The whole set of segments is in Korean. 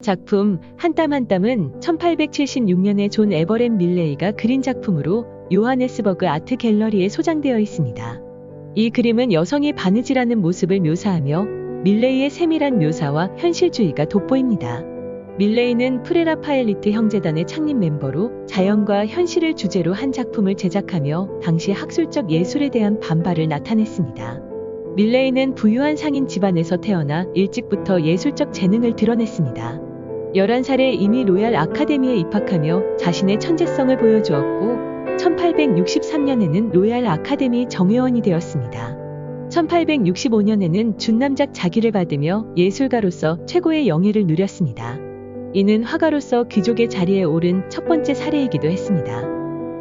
작품 한 땀 한 땀은 1876년에 존 에버렛 밀레이가 그린 작품으로 요하네스버그 아트 갤러리에 소장되어 있습니다. 이 그림은 여성이 바느질하는 모습을 묘사하며 밀레이의 세밀한 묘사와 현실주의가 돋보입니다. 밀레이는 프레라파엘리트 형제단의 창립 멤버로 자연과 현실을 주제로 한 작품을 제작하며 당시 학술적 예술에 대한 반발을 나타냈습니다. 밀레이는 부유한 상인 집안에서 태어나 일찍부터 예술적 재능을 드러냈습니다. 11살에 이미 로얄 아카데미에 입학하며 자신의 천재성을 보여주었고 1863년에는 로얄 아카데미 정회원이 되었습니다. 1865년에는 준남작 자기를 받으며 예술가로서 최고의 영예를 누렸습니다. 이는 화가로서 귀족의 자리에 오른 첫 번째 사례이기도 했습니다.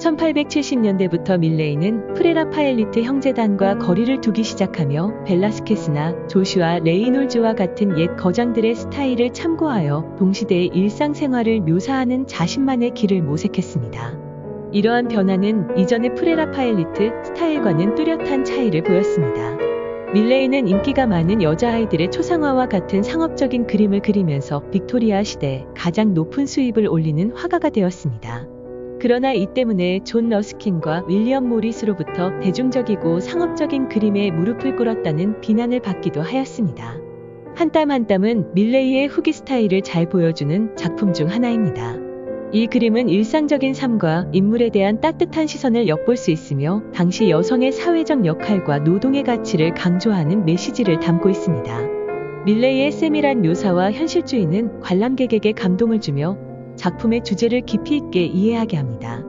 1870년대부터 밀레이는 프레라파엘리트 형제단과 거리를 두기 시작하며 벨라스케스나 조슈아 레이놀즈와 같은 옛 거장들의 스타일을 참고하여 동시대의 일상생활을 묘사하는 자신만의 길을 모색했습니다. 이러한 변화는 이전의 프레라파엘리트 스타일과는 뚜렷한 차이를 보였습니다. 밀레이는 인기가 많은 여자아이들의 초상화와 같은 상업적인 그림을 그리면서 빅토리아 시대 가장 높은 수입을 올리는 화가가 되었습니다. 그러나 이 때문에 존 러스킨과 윌리엄 모리스로부터 대중적이고 상업적인 그림에 무릎을 꿇었다는 비난을 받기도 하였습니다. 한 땀 한 땀은 밀레이의 후기 스타일을 잘 보여주는 작품 중 하나입니다. 이 그림은 일상적인 삶과 인물에 대한 따뜻한 시선을 엿볼 수 있으며 당시 여성의 사회적 역할과 노동의 가치를 강조하는 메시지를 담고 있습니다. 밀레이의 세밀한 묘사와 현실주의는 관람객에게 감동을 주며 작품의 주제를 깊이 있게 이해하게 합니다.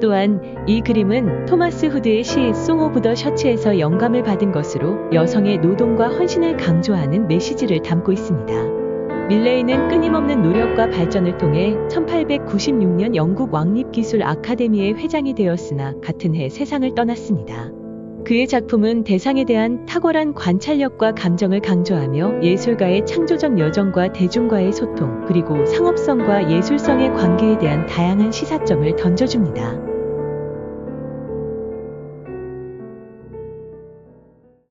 또한 이 그림은 토마스 후드의 시 송 오브 더 셔츠에서 영감을 받은 것으로 여성의 노동과 헌신을 강조하는 메시지를 담고 있습니다. 밀레이는 끊임없는 노력과 발전을 통해 1896년 영국 왕립기술 아카데미의 회장이 되었으나 같은 해 세상을 떠났습니다. 그의 작품은 대상에 대한 탁월한 관찰력과 감정을 강조하며 예술가의 창조적 여정과 대중과의 소통, 그리고 상업성과 예술성의 관계에 대한 다양한 시사점을 던져줍니다.